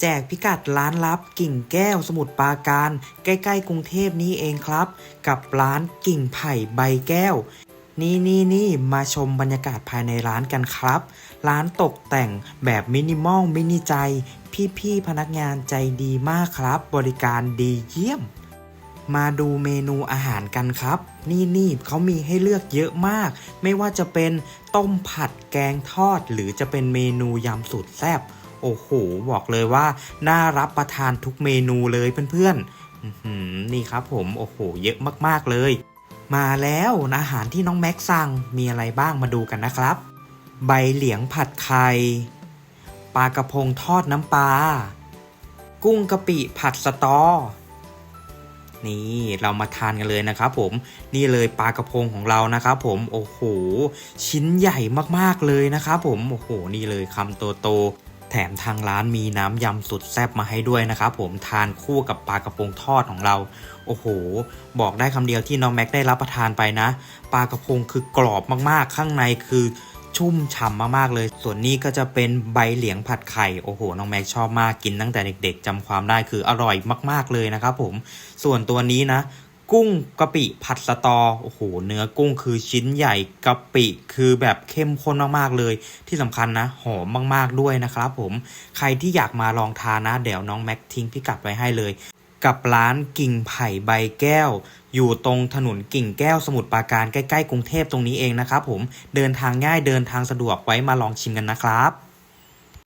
แจกพิกัดร้านลับกิ่งแก้วสมุทรปราการ ใกล้ๆกรุงเทพนี้เองครับ กับร้านกิ่งไผ่ใบแก้ว นี่นี่นี่มาชมบรรยากาศภายในร้านกันครับ ร้านตกแต่งแบบมินิมอลมินิใจ พี่ๆพนักงานใจดีมากครับ บริการดีเยี่ยม มาดูเมนูอาหารกันครับ นี่นี่เขามีให้เลือกเยอะมาก ไม่ว่าจะเป็นต้มผัดแกงทอด หรือจะเป็นเมนูยำสุดแซ่บ โอ้โห บอกเลยว่า น่ารับประทานทุกเมนูเลยเพื่อนๆนี่ครับผม โอ้โห เยอะมากๆเลย มาแล้วอาหารที่น้องแม็กสั่งมีอะไรบ้างมาดูกันนะครับ ใบเหลียงผัดไข่ปลากระพงทอดน้ำปลา กุ้งกะปิผัดสตอ นี่เรามาทานกันเลยนะครับผม นี่เลยปลากระพงของเรานะครับผม โอ้โห ชิ้นใหญ่มากๆเลยนะครับผม โอ้โห นี่เลยคำโตๆ แถมทางร้านมีน้ำยำสุดแซ่บมาให้ด้วยนะครับผมทานคู่กับปลากระพงทอดของเรา โอ้โห บอกได้คำเดียวที่น้องแม็กได้รับประทานไปนะปลากระพงคือกรอบมากๆ ข้างในคือชุ่มฉ่ำมากๆเลย ส่วนนี้ก็จะเป็นใบเหลียงผัดไข่ โอ้โห น้องแม็กชอบมาก กินตั้งแต่เด็กๆจำความได้คืออร่อยมากๆเลยนะครับผม ส่วนตัวนี้นะ กุ้งกะปิผัดสตอ โอ้โห เนื้อกุ้งคือชิ้นใหญ่กะปิคือแบบเข้มข้นมากๆเลย ที่สำคัญนะ หอมมากๆด้วยนะครับผม ใครที่อยากมาลองทานนะ เดี๋ยวน้องแม็กทิ้งพิกัดไว้ให้เลย กับร้านกิ่งไผ่ใบแก้ว อยู่ตรงถนนกิ่งแก้วสมุทรปราการใกล้ๆกรุงเทพตรงนี้เองนะครับผม เดินทางง่ายเดินทางสะดวกไว้มาลองชิมกันนะครับ